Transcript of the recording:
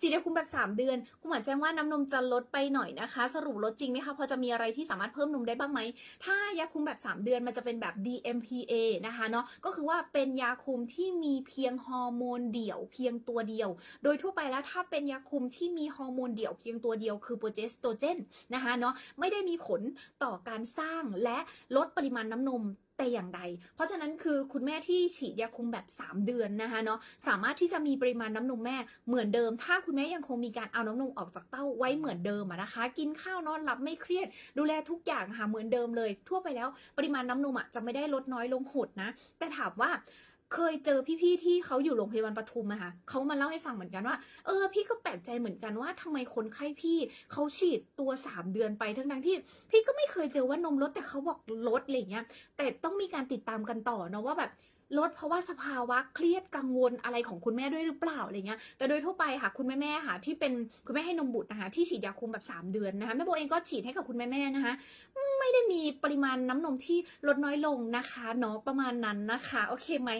ฉีเดยคุมแบบ 3 เดือน คุณหมอแจ้งว่าน้ำนมจะลดไปหน่อยนะคะ สรุปลดจริงไหมคะ พอจะมีอะไรที่สามารถเพิ่มนมได้บ้างไหม ถ้ายาคุมแบบ 3 เดือนมันจะเป็นแบบ DMPA นะคะเนาะ ก็คือว่าเป็นยาคุมที่มีเพียงฮอร์โมนเดี่ยวเพียงตัวเดียว โดยทั่วไปแล้วถ้าเป็นยาคุมที่มีฮอร์โมนเดี่ยวเพียงตัวเดียวคือโปรเจสโตรเจนนะคะเนาะ ไม่ได้มีผลต่อการสร้างและลดปริมาณน้ำนม แต่อย่างใด เพราะฉะนั้นคือคุณแม่ที่ฉีดยาคุมแบบ 3 เดือนนะคะเนาะสามารถที่จะมีปริมาณน้ำนมแม่เหมือนเดิม ถ้าคุณแม่ยังคงมีการเอาน้ำนมออกจากเต้าไว้เหมือนเดิมนะคะ กินข้าวนอนหลับไม่เครียด ดูแลทุกอย่างค่ะเหมือนเดิมเลย ทั่วไปแล้วปริมาณน้ำนมอะจะไม่ได้ลดน้อยลงหดนะ แต่ถามว่า เคยเจอพี่ๆที่เขาอยู่โรงพยาบาลปทุมอะค่ะเขามาเล่าให้ฟังเหมือนกันว่า เออ พี่ก็แปลกใจเหมือนกันว่าทำไมคนไข้พี่เขาฉีดตัว 3 เดือนไปทั้งทั้งที่ พี่ก็ไม่เคยเจอว่านมลดแต่เขาบอกลดอะไรอย่างเงี้ย แต่ต้องมีการติดตามกันต่อเนาะว่าแบบ ลดเพราะว่าสภาวะเครียดกังวลอะไรของคุณแม่ด้วยหรือเปล่าอะไรเงี้ย แต่โดยทั่วไปค่ะคุณแม่แม่ค่ะที่เป็นคุณแม่ให้นมบุตรนะคะที่ฉีดยาคุมแบบ 3 เดือนนะคะแม่โบเองก็ฉีดให้กับคุณแม่แม่นะคะไม่ได้มีปริมาณน้ำนมที่ลดน้อยลงนะคะเนาะประมาณนั้นนะคะ โอเคไหม